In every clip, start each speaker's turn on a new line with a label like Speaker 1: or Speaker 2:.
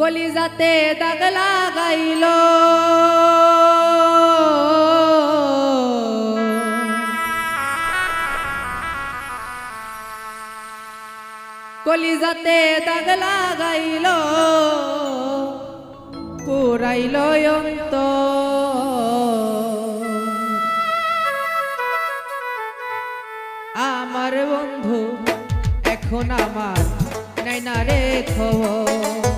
Speaker 1: কলিজাতে দাগ লাগাইল। কলিজাতে দাগ লাগাইল পুরাইল আমার বন্ধু এখন আমার নাই খবর।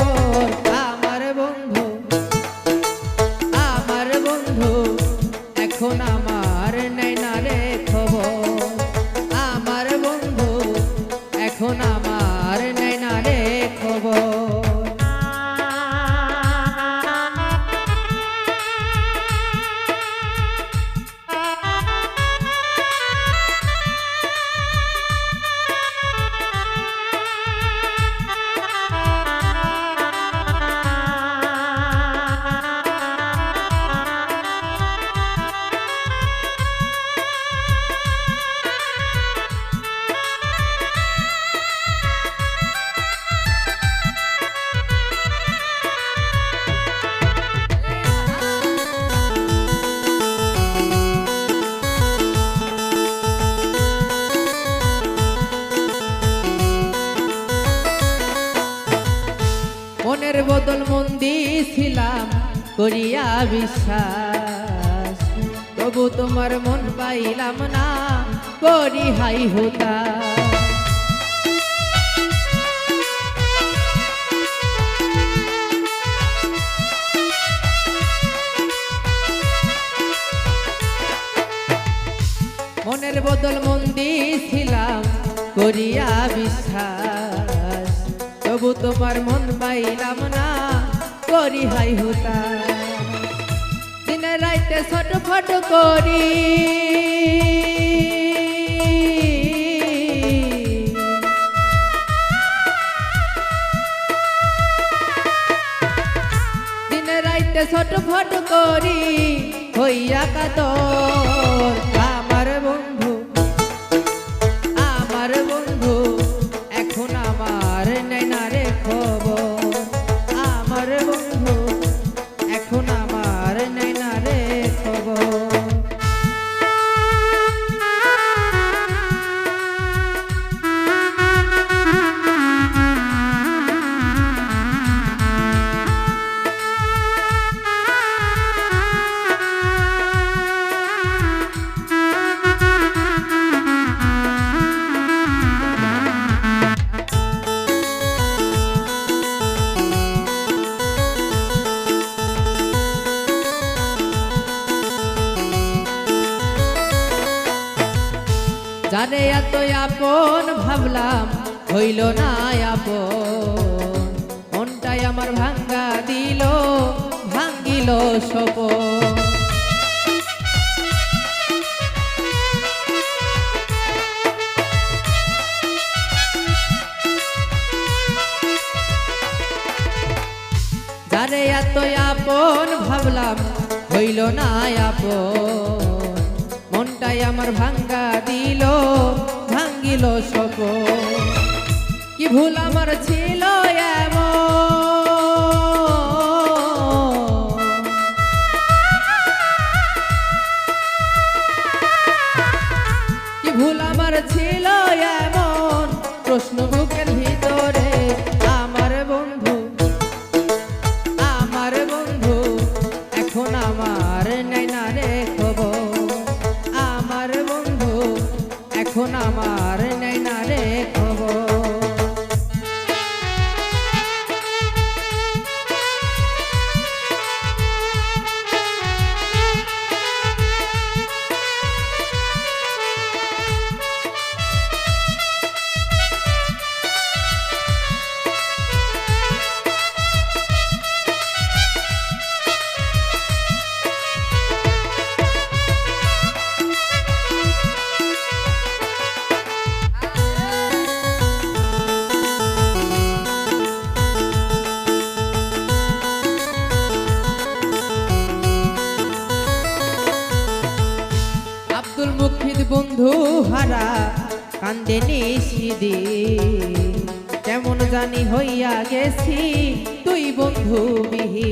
Speaker 1: করিয়া বিশ্বাস। তবু তোমার মন পাইলাম না, করি হাই হোতা। মনের বদল মন দিয়েছিলাম, করিয়া বিশ্বাস। তবু তোমার মন পাইলাম না, করি হাই হতা। দিনে রাইতে ছোট ফট করি রাইতে ছোট ফট করি হইয়া কাতর। জানে এত আপন, ভাবলাম হইল না আপন। মনটাই আমার ভাঙ্গা দিল, ভাঙ্গিল সপন যারে এত আপন, ভাবলাম হইল না আপন। মনটাই আমার ভাঙ্গা দিল ভাঙ্গিল সকল কি ভুল আমার ছিল? বন্ধু হারা কান্দে নিশিদি। কেমন জানি হইয়া গেছি তুই বন্ধু বিহি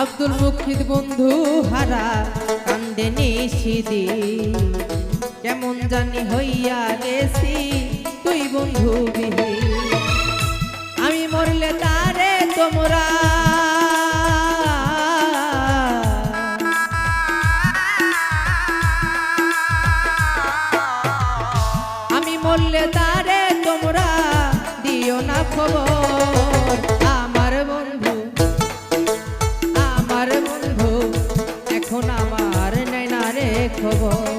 Speaker 1: আব্দুল মুখিদ বন্ধু হারা কান্দে নিশিদি। কেমন জানি হইয়া গেছি তুই বন্ধু আমি মরলে তারে তোমরা। আমি মরলে তারে তোমরা, দিও না খবর। আমার বন্ধু আমার বন্ধু, এখন আমার নেই না রে খবর।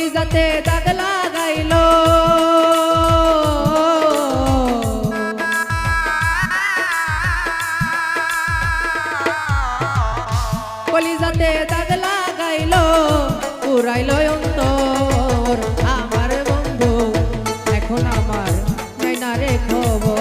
Speaker 1: কলিজাতে দাগ লাগাইল। কলিজাতে দাগ লাগাইল, উড়াইল অন্তর। আমার বন্ধু, এখন আমার নাই রে খবর।